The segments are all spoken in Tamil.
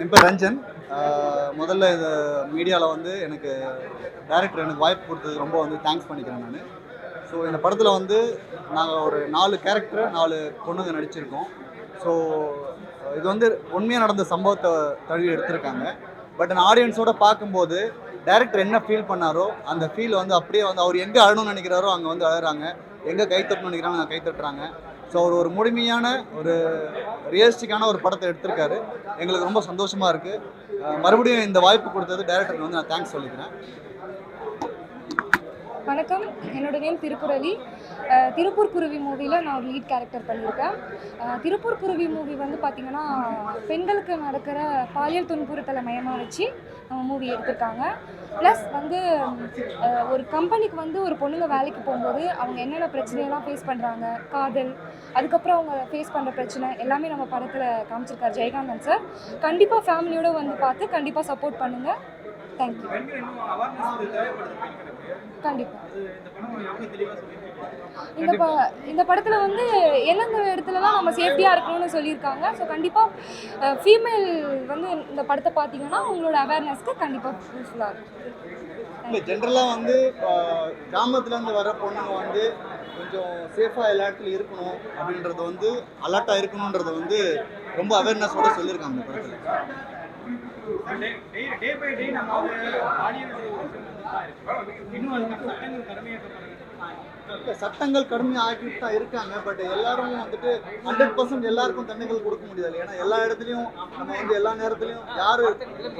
என் பேர் ரஞ்சன். முதல்ல இது மீடியாவில் வந்து எனக்கு டேரக்டர் எனக்கு வாய்ப்பு கொடுத்தது ரொம்ப வந்து தேங்க்ஸ் பண்ணிக்கிறேன் நான். ஸோ இந்த படத்தில் வந்து நாங்கள் ஒரு நாலு கேரக்டர் நாலு பொண்ணுங்க நடிச்சிருக்கோம். ஸோ இது வந்து உண்மையாக நடந்த சம்பவத்தை தழுவி எடுத்திருக்காங்க. பட் நான் ஆடியன்ஸோட பார்க்கும்போது டேரக்டர் என்ன ஃபீல் பண்ணாரோ அந்த ஃபீல் வந்து அப்படியே வந்து அவர் எங்கே அழணும்னு நினைக்கிறாரோ அங்கே வந்து அழகிறாங்க எங்கே கை தட்டணும்னு நினைக்கிறாங்க அங்கே கை தட்டுறாங்க ஸோ அவர் ஒரு முழுமையான ஒரு ரியலிஸ்டிக்கான ஒரு படத்தை எடுத்திருக்காரு. எங்களுக்கு ரொம்ப சந்தோஷமாக இருக்குது மறுபடியும் இந்த வாய்ப்பு கொடுத்தது டைரக்டருக்கு வந்து நான் தேங்க்ஸ் சொல்லிக்கிறேன். வணக்கம். என்னோட நேம் திருக்குறளி. திருப்பூர் குருவி மூவியில் நான் ஒரு லீட் கேரக்டர் பண்ணியிருக்கேன் திருப்பூர் குருவி மூவி வந்து பார்த்திங்கன்னா பெண்களுக்கு நடக்கிற பாலியல் துன்புறுத்தலை மையமாக வச்சு நம்ம மூவி எடுத்திருக்காங்க. ப்ளஸ் வந்து ஒரு கம்பெனிக்கு வந்து ஒரு பொண்ணுங்க வேலைக்கு போகும்போது அவங்க என்னென்ன பிரச்சனையெல்லாம் ஃபேஸ் பண்ணுறாங்க காதல் அதுக்கப்புறம் அவங்க ஃபேஸ் பண்ணுற பிரச்சனை எல்லாமே நம்ம படத்தில் காமிச்சிருக்காரு ஜெயகாந்தன் சார் கண்டிப்பாக ஃபேமிலியோடு வந்து பார்த்து கண்டிப்பாக சப்போர்ட் பண்ணுங்கள் தேங்க்யூ கண்டிப்பாக இந்த ப இந்த படத்தில் வந்து எந்தெந்த இடத்துலலாம் நம்ம சேஃப்டியாக இருக்கணும்னு சொல்லியிருக்காங்க. ஸோ கண்டிப்பாக ஃபீமேல் வந்து இந்த படத்தை பார்த்தீங்கன்னா உங்களோட அவேர்னஸ்க்கு கண்டிப்பாக யூஸ்ஃபுல்லாக இருக்கும். இல்லை ஜென்ரலாக வந்து கிராமத்துலேருந்து வர பொண்ணுங்க வந்து கொஞ்சம் சேஃபாக எல்லா இடத்துலையும் இருக்கணும் அப்படின்றது வந்து அலர்ட்டாக இருக்கணுன்றது வந்து ரொம்ப அவேர்னஸோட சொல்லியிருக்காங்க இந்த படத்தில் டே பை டே நம்ம வந்து ஆடியன்ஸ் இன்னும் அது சட்டங்கள் கடுமையாக்கப்படுறது இல்ல, சட்டங்கள் கடுமையாக ஆக்கிட்டு தான் இருக்காங்க பட் எல்லாரும் வந்துட்டு ஹண்ட்ரட் பர்சன்ட் எல்லாருக்கும் தண்டனைகள் கொடுக்க முடியாது. ஏன்னா எல்லா இடத்துலையும் நம்ம வந்து எல்லா நேரத்துலையும் யாரு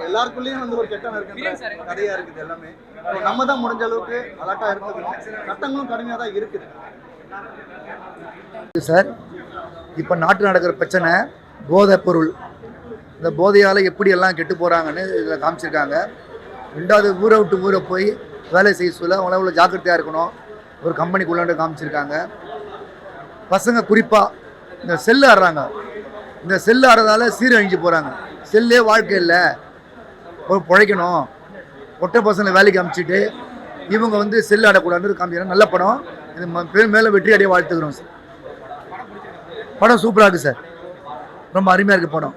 எல்லாருக்குள்ளேயும் வந்து ஒரு கெட்ட இருக்குன்ற கதையா இருக்குது எல்லாமே. நம்ம தான் முடிஞ்ச அளவுக்கு அலர்ட்டாக இருந்துக்கணும் சட்டங்களும் கடுமையாக தான் இருக்குது. சார் இப்போ நாட்டில் நடக்கிற பிரச்சனை போதைப் பொருள். இந்த போதையால் எப்படி எல்லாம் கெட்டு போகிறாங்கன்னு இதில் காமிச்சிருக்காங்க. ரெண்டாவது ஊரை விட்டு ஊரை போய் வேலை செய்ய சொல்ல அவங்களாம் எவ்வளோ ஜாக்கிரதையாக இருக்கணும். ஒரு கம்பெனிக்குள்ளாண்டு காமிச்சிருக்காங்க. பசங்க குறிப்பாக இந்த செல்லு ஆடுறாங்க. இந்த செல்லு ஆடுறதால சீரழிஞ்சு போகிறாங்க செல்லே வாழ்க்கை இல்லை. பிழைக்கணும். ஒட்டை பசங்களை வேலைக்கு அனுப்பிச்சிட்டு இவங்க வந்து செல்லு ஆடக்கூடாதுன்னு காமிக்கிறாங்க. நல்ல படம். இது ம- மேலும் வெற்றி அடைய வாழ்த்துக்கிறோம் சார் படம் சூப்பராக இருக்குது சார் ரொம்ப அருமையாக இருக்குது படம்.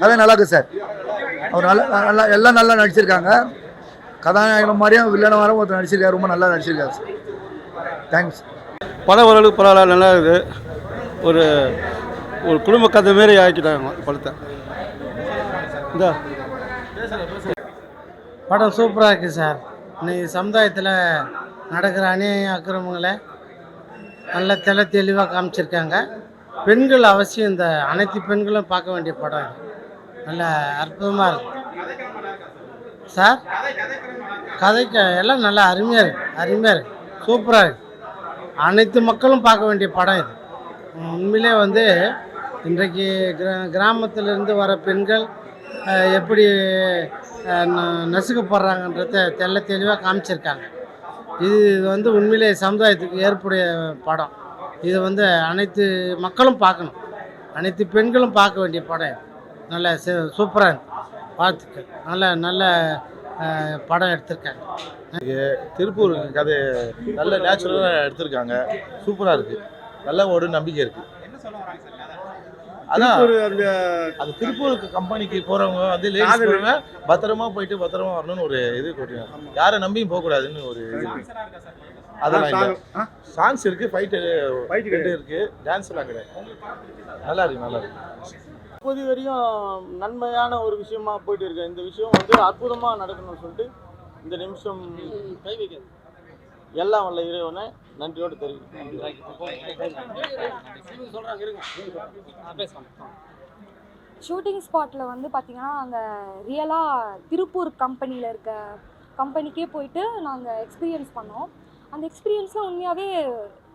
கதை நல்லா இருக்குது சார் அவர் நல்லா நல்லா எல்லாம் நல்லா நடிச்சிருக்காங்க. கதாநாயகன் மாதிரியும் வில்லன மாதிரியும் ஒருத்தர் நடிச்சிருக்காரு. ரொம்ப நல்லா நடிச்சிருக்காரு சார். தேங்க்ஸ் படம் ஓரளவுக்கு பரவாயில்ல நல்லா இருக்குது ஒரு ஒரு குடும்ப கதை மாரி ஆக்கிட்டாங்க படத்தை. இந்த. படம் சூப்பராக இருக்குது சார் இன்னைக்கு சமுதாயத்தில் நடக்கிற அநியாய அக்கிரமங்களை நல்ல தெளி தெளிவாக காமிச்சிருக்காங்க. பெண்கள் அவசியம் இந்த அனைத்து பெண்களும் பார்க்க வேண்டிய படம் நல்ல அற்புதமாக இருக்கு. சார்? கதைக்கு எல்லாம் நல்லா அருமையாக இருக்குது அருமையாக இருக்குது சூப்பராக இருக்குது அனைத்து மக்களும் பார்க்க வேண்டிய படம் இது. உண்மையிலே வந்து இன்றைக்கு கிரா கிராமத்திலிருந்து வர பெண்கள் எப்படி ந- நசுக்கப்படுறாங்கன்றத தெல்ல தெளிவாக காமிச்சிருக்காங்க. இது வந்து உண்மையிலே சமுதாயத்துக்கு ஏற்புடைய படம். இது வந்து அனைத்து மக்களும் பார்க்கணும். அனைத்து பெண்களும் பார்க்க வேண்டிய படம் நல்ல சூப்பராக இருக்குது வாழ்த்துக்கள் நல்ல நல்ல படம் எடுத்திருக்காங்க. திருப்பூர் கதை நல்ல நேச்சுரலாக எடுத்திருக்காங்க. சூப்பராக இருக்கு. நல்ல ஒரு நம்பிக்கை இருக்கு. அதான். அந்த அது திருப்பூருக்கு கம்பெனிக்கு போறவங்க வந்து லேடிஸ் போறவங்க பத்திரமா போயிட்டு பத்திரமா வரணும்னு ஒரு இது கொடுத்துருக்காங்க யாரை நம்பியும் போக கூடாதுன்னு ஒரு இது. இருக்கு. அதெல்லாம் சாங்ஸ் இருக்கு ஃபைட் Fight ஃபைட் இருக்கு. டான்ஸ் எல்லாம் கிடையாது. நல்லா இருக்கு நல்லா இருக்கு. தற்போது வரையும் நன்மையான ஒரு விஷயமா போயிட்டு இருக்கு. இந்த விஷயம் வந்து அற்புதமாக நடக்கணும்னு சொல்லிட்டு இந்த நிமிஷம் எல்லாம் வல்ல இறைவனை நன்றியோடு தெரிவிக்கிறேன். ஷூட்டிங் ஸ்பாட்டில் வந்து பார்த்திங்கன்னா அங்கே ரியலாக திருப்பூர் கம்பெனியில் இருக்க கம்பெனிக்கே போயிட்டு நாங்கள் எக்ஸ்பீரியன்ஸ் பண்ணோம். அந்த எக்ஸ்பீரியன்ஸ்லாம் உண்மையாகவே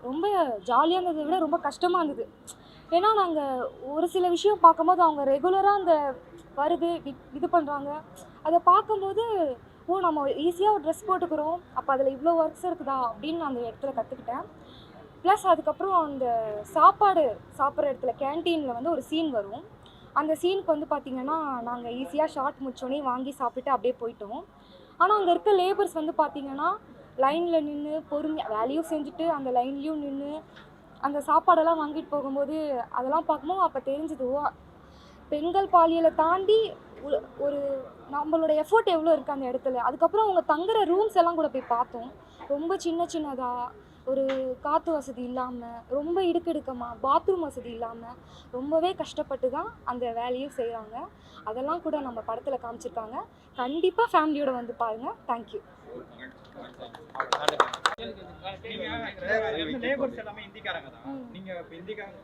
ரொம்ப ஜாலியாக இருந்ததை விட ரொம்ப கஷ்டமாக இருந்தது. ஏன்னா நாங்கள் ஒரு சில விஷயம் பார்க்கும்போது அவங்க ரெகுலராக அந்த வருது இது பண்ணுறாங்க அதை பார்க்கும்போது ஓ நம்ம ஈஸியாக ஒரு ட்ரெஸ் போட்டுக்கிறோம். அப்போ அதில் இவ்வளோ ஒர்க்ஸ் இருக்குதா? அப்படின்னு நான் அந்த இடத்துல கற்றுக்கிட்டேன் ப்ளஸ் அதுக்கப்புறம் அந்த சாப்பாடு சாப்பிட்ற இடத்துல கேன்டீனில் வந்து ஒரு சீன் வரும். அந்த சீனுக்கு வந்து பார்த்திங்கன்னா நாங்கள் ஈஸியாக ஷார்ட் முடிச்சோடனே வாங்கி சாப்பிட்டு அப்படியே போயிட்டோம். ஆனால் அங்கே இருக்க லேபர்ஸ் வந்து பார்த்திங்கன்னா லைனில் நின்று பொறுமையாக வேலையும் செஞ்சுட்டு அந்த லைன்லேயும் நின்று அந்த சாப்பாடெல்லாம் வாங்கிட்டு போகும்போது அதெல்லாம் பார்க்கும்போது அப்போ தெரிஞ்சுது பெண்கள் பாலியலை தாண்டி ஒரு- ஒரு நம்மளோட எஃபோர்ட் எவ்வளோ இருக்குது அந்த இடத்துல. அதுக்கப்புறம் அவங்க தங்குற ரூம்ஸ் எல்லாம் கூட போய் பார்த்தோம். ரொம்ப சின்ன சின்னதாக ஒரு காற்று வசதி இல்லாமல் ரொம்ப இடுக்கிடுக்கமாக பாத்ரூம் வசதி இல்லாமல் ரொம்பவே கஷ்டப்பட்டு தான் அந்த வேலையும் செய்கிறாங்க அதெல்லாம் கூட நம்ம படத்தில் காமிச்சிருக்காங்க. கண்டிப்பாக ஃபேமிலியோட வந்து பாருங்கள் தேங்க்யூ நீங்க இந்திக்காரங்க தான். ம். நீங்க இப்ப இந்திக்காரங்க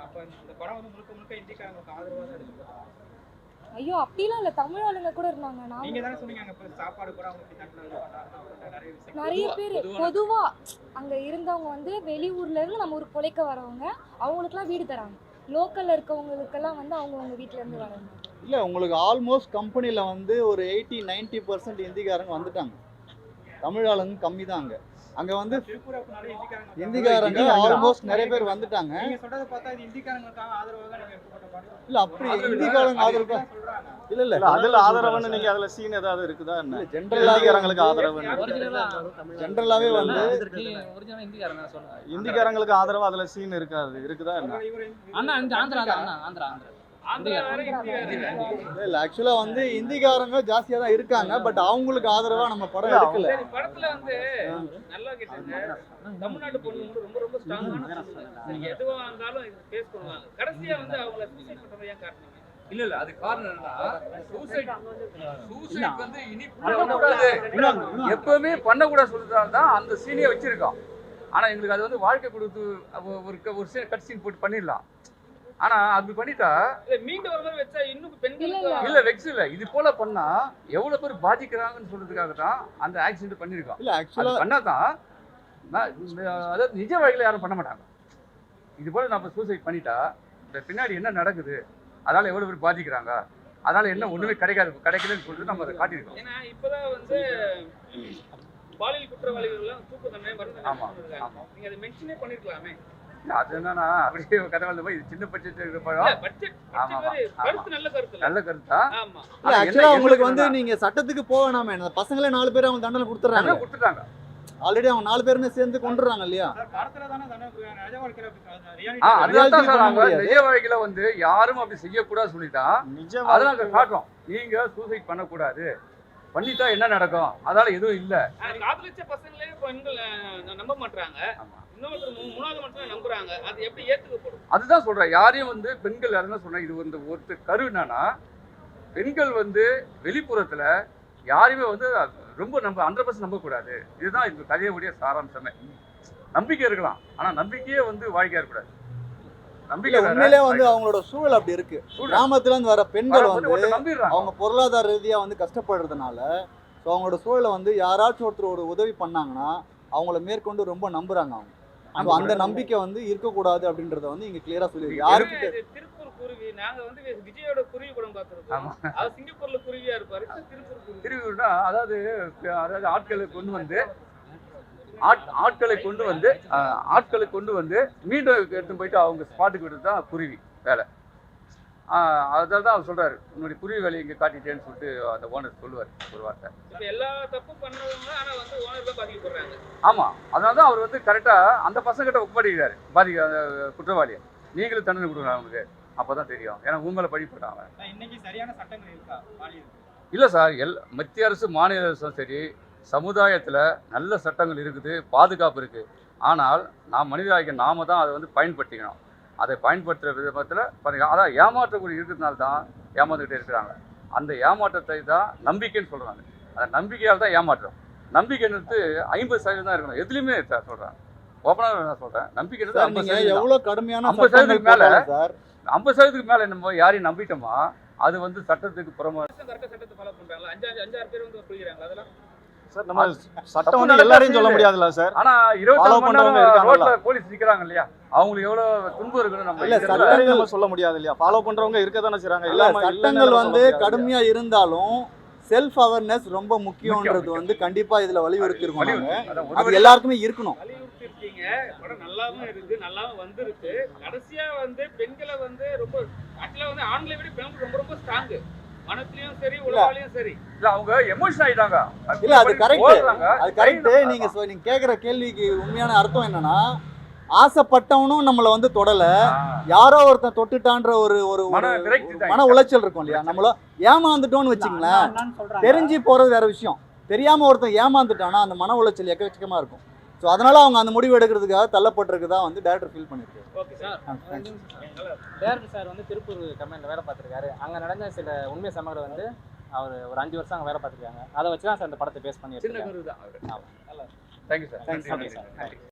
அப்ப இந்த படம் வந்து முழுக்க முழுக்க இந்திக்காரங்களுக்கு ஆதரவா தான் இருக்கு ஐயோ அப்படிலாம் இல்லை. தமிழ் ஆளுங்க கூட இருந்தாங்க. நீங்க நான் அவங்க நிறைய பேர் பொதுவா அங்க இருந்தவங்க வந்து வெளியூர்ல இருந்து நம்ம ஊருக்கு பொழைக்க வரவங்க அவங்களுக்குலாம் வீடு தராங்க. லோக்கல்ல இருக்கவங்களுக்கெல்லாம் வந்து அவங்கவுங்க வீட்ல இருந்து வரவங்க இல்லை உங்களுக்கு ஆல்மோஸ்ட் கம்பெனியில் வந்து ஒரு எயிட்டி 90% பர்சன்ட் ஹிந்திக்காரங்க வந்துட்டாங்க. தமிழ் ஆளுங்க கம்மி தான் அங்கே அங்கே வந்து இந்திக்காரங்க ஆல்மோஸ்ட் நிறைய பேர் வந்துட்டாங்க. நீங்க சொல்றத பார்த்தா இது இந்திக்காரங்களுக்காக ஆதரவா தான் நீங்க எடுக்கப்பட்ட படம் இல்லை அப்படி ஹிந்திக்காரங்க ஆதரவு இல்லை இல்லை அதுல ஆதரவுன்னு நீங்க அதுல சீன் ஏதாவது இருக்குதா என்ன? ஜென்ரலாக இந்திக்காரங்களுக்கு ஆதரவு ஜென்ரலாகவே வந்து இந்திக்காரங்களுக்கு ஆதரவு அதுல சீன் இருக்காது. இருக்குதா என்ன? இல்லை ஆக்சுவலாக வந்து ஹிந்திக்காரங்க ஜாஸ்தியாக தான் இருக்காங்க பட் அவங்களுக்கு ஆதரவாக நம்ம படம் எடுக்கல. படத்துல வந்து நல்லா கேட்டாங்க தமிழ்நாட்டு பொண்ணு வந்து ரொம்ப ரொம்ப ஸ்ட்ராங்கான எதுவா இருந்தாலும் ஃபேஸ் பண்ணுவாங்க. கடைசியா வந்து அவங்கள சூசைட் பண்றது ஏன் காரணம்? இல்ல இல்ல அது காரணம் என்னன்னா சூசைட் சூசைட் வந்து இனி பண்ணக்கூடாது. எப்பவுமே பண்ணக்கூடாது சொல்றதால தான் அந்த சீனியை வச்சிருக்கோம். ஆனா எங்களுக்கு அது வந்து வாழ்க்கை கொடுத்து ஒரு ஒரு சீன் கட் சீன் போட்டு பண்ணிடலாம். ஆனா அப்படி பண்ணிட்டா இல்ல மீண்டும் ஒரு மாதிரி வச்சா இன்னும் இல்ல, பெண்களுக்கு இல்ல. வெக்ஸ் இல்ல. இது போல பண்ணா எவ்வளவு பேர் பாதிக்கிறாங்கன்னு சொல்றதுக்காக தான் அந்த ஆக்சிடென்ட் பண்ணிருக்கோம் இல்லை நான் இந்த- அதாவது நிஜ வாழ்க்கையில யாரும் பண்ண மாட்டாங்க. இது போல நம்ம சூசைட் பண்ணிட்டா இந்த பின்னாடி என்ன நடக்குது அதனால எவ்வளவு பேர் பாதிக்கிறாங்க அதனால என்ன ஒண்ணுமே கிடைக்காது கிடைக்கலன்னு சொல்லிட்டு நம்ம அதை காட்டியிருக்கோம். ஏன்னா இப்பதான் வந்து பாலியல் குற்றவாளிகள் எல்லாம் தூக்கு தண்டனை மருந்து ஆமா, ஆமா. நீங்க அதை மென்ஷனே பண்ணிருக்கலாமே. அது என்னன்னா அப்படியே போய் சின்ன பட்ஜெட் நல்ல கருத்து என்ன உங்களுக்கு வந்து நீங்கள் சட்டத்துக்கு போக வேணாமே பசங்களே நாலு பேர் அவங்க தண்டனை கொடுத்துட்றாங்க நல்லா கொடுத்துட்டாங்க. ஆல்ரெடி அவங்க நாலு பேருமே சேர்ந்து கொண்டுறாங்க இல்லையா? நிஜ வாழ்க்கையில நாங்க வந்து யாரும் அப்படி செய்யக்கூடாது சொல்லிட்டா அதனால நாங்க காட்டுறோம். நீங்க சூசைட் பண்ணக்கூடாது. பண்ணிட்டா என்ன நடக்கும்? அதனால எதுவும் இல்ல. காதலிச்ச பசங்களே பெண்கள் நம்ப மாட்டாங்க ஆமா. இன்னொருத்தர் மூ- மூணாவது மட்டும் நம்புறாங்க. அது எப்படி ஏத்துக்கப்படும்? அதுதான் சொல்றேன். யாரையும் வந்து பெண்கள் யாரும் சொன்னேன் இது வந்து ஒருத்தர் கரு என்னன்னா பெண்கள் வந்து வெளிப்புறத்துல யாரையுமே வந்து ரொம்ப நம்ப ஹண்ட்ரட் பர்சன்ட் நம்பக்கூடாது. இதுதான் இந்த கதையுடைய சாராம்சமே. நம்பிக்கை இருக்கலாம். ஆனா நம்பிக்கையே வந்து வாழ்க்கையா இருக்கக்கூடாது. நம்பிக்கை உண்மையிலே வந்து. அவங்களோட சூழல் அப்படி இருக்கு. கிராமத்துல இருந்து வர பெண்கள் வந்து அவங்க பொருளாதார ரீதியா வந்து கஷ்டப்படுறதுனால ஸோ அவங்களோட சூழலை வந்து யாராச்சும் ஒருத்தர் ஒரு உதவி பண்ணாங்கன்னா அவங்கள மேற்கொண்டு ரொம்ப நம்புறாங்க அவங்க. So அந்த நம்பிக்கை வந்து இருக்கக்கூடாது அப்படின்றத வந்து இங்க கிளியரா சொல்லி யாருக்கு திருப்பூர் குருவி. நாங்க வந்து விஜயோட குருவி படம் பார்த்துருக்கோம். ஆமா. அவர் சிங்கப்பூர்ல குருவியா இருப்பாரு. திருப்பூர் குருவி. திருவிழா அதாவது அதாவது ஆட்களை கொண்டு வந்து ஆட் ஆட்களை கொண்டு வந்து ஆட்களை கொண்டு வந்து மீண்டும் எடுத்து போயிட்டு அவங்க ஸ்பாட்டுக்கு விட்டு தான் குருவி வேலை. அதான் தான் அவர் சொல்றாரு உன்னுடைய குருவி வேலையை இங்கே காட்டிட்டேன்னு சொல்லிட்டு அந்த ஓனர் சொல்லுவார் ஒரு வார்த்தை. இப்ப எல்லா தப்பு பண்ணவங்க ஆனா வந்து ஓனர் தான் பாதிக்கப்படுறாங்க ஆமா அதனால தான் அவர் வந்து கரெக்டா அந்த பசங்கிட்ட ஒப்படைக்கிறாரு பாதிக்க அந்த குற்றவாளியை. நீங்களும் தண்டனை கொடுங்க அவனுக்கு அப்பதான் தெரியும். ஏன்னா உங்களை பழி போட்டாங்க இன்னைக்கு சரியான சட்டங்கள் இருக்கா இல்லை சார் எல் மத்திய அரசு மாநில அரசும் சரி சமுதாயத்தில் நல்ல சட்டங்கள் இருக்குது பாதுகாப்பு இருக்குது ஆனால் நாம் மனிதராகிய நாம தான் அதை வந்து பயன்படுத்திக்கணும். அதை பயன்படுத்துகிற விதத்தில் பாருங்க அதான் ஏமாற்றக்கூடிய இருக்கிறதுனால தான் ஏமாந்துக்கிட்டே இருக்கிறாங்க. அந்த ஏமாற்றத்தை தான் நம்பிக்கைன்னு சொல்கிறாங்க அந்த நம்பிக்கையால் தான் ஏமாற்றம். நம்பிக்கைன்றது ஐம்பது சதவீதம் தான் இருக்கணும். எதுலையுமே சார் சொல்கிறேன் ஓப்பனாக நான் சொல்கிறேன் நம்பிக்கைன்றது சார் ஐம்பது சதவீதம் எவ்வளவு கடுமையான ஐம்பது சதவீதத்துக்கு மேல சார். ஐம்பது சதவீதத்துக்கு மேலே நம்ம யாரையும் நம்பிட்டோமா? அது வந்து சட்டத்துக்கு புறமா சட்டத்தை ஃபாலோ பண்றாங்களா? அஞ்சு அஞ்சாறு பேர் வந்து புரியுறாங்க அதெல்லாம் சார் நம்ம சட்டம் வந்து எல்லாரையும் சொல்ல. முடியாதுல்ல சார். ஆனா இருபத்தி பண்றவங்க. ரோட்ல போலீஸ் நிக்கிறாங்க இல்லையா? அவங்களுக்கு எவ்வளவு துன்பம் இருக்குன்னு நம்ம இல்ல, எல்லாரையும் நம்ம சொல்ல முடியாது இல்லையா? ஃபாலோ பண்றவங்க இருக்க தானே செய்றாங்க. இல்ல சட்டங்கள் வந்து கடுமையா இருந்தாலும் செல்ஃப் அவேர்னஸ் ரொம்ப முக்கியம்ன்றது முக்கியம். வந்து கண்டிப்பா இதுல வலியுறுத்தி ஒரு அது எல்லாருக்குமே இருக்கணும். வலியுறுத்தி இருக்கீங்க படம் நல்லாவும் இருக்கு நல்லாவும் வந்திருக்கு. கடைசியா வந்து பெண்களை வந்து ரொம்ப ஆக்சுவலா வந்து ஆண்களை விட பெண்கள் ரொம்ப ரொம்ப ஸ்ட்ராங் இல்ல. அவங்க எமோஷன் ஆயிட்டாங்க. இல்ல, அது. ஓடுறாங்க. அது கரெக்ட் நீங்க நீங்க கேக்குற கேள்விக்கு உண்மையான அர்த்தம் என்னன்னா ஆசைப்பட்டவனும் நம்மளை வந்து தொடல. யாரோ ஒருத்தன் தொட்டுட்டான்ற ஒரு ஒரு. மன உளைச்சல் இருக்கும் இல்லையா? நம்மள ஏமாந்துட்டோம்னு வச்சுங்களேன் தெரிஞ்சு போறது வேற விஷயம். தெரியாம ஒருத்தன் ஏமாந்துட்டானா அந்த மன உளைச்சல் எக்கச்சக்கமா இருக்கும். ஸோ அதனால அவங்க அந்த முடிவு எடுக்கிறதுக்காக தள்ளப்பட்டிருக்குதா வந்து டேரக்டர் ஃபீல் பண்ணிருக்காரு ஓகே சார் டேரக்டர் சார் வந்து திருப்பூர் கம்பெனியில் வேலை பார்த்துருக்காரு. அங்கே நடந்த சில உண்மை சம்பவங்களை வந்து அவர் ஒரு அஞ்சு வருஷம் அங்கே வேலை பார்த்துருக்காங்க. அதை வச்சு தான் சார் இந்த படத்தை பேஸ் பண்ணி தான் தேங்க்யூ சார் நன்றி சார்.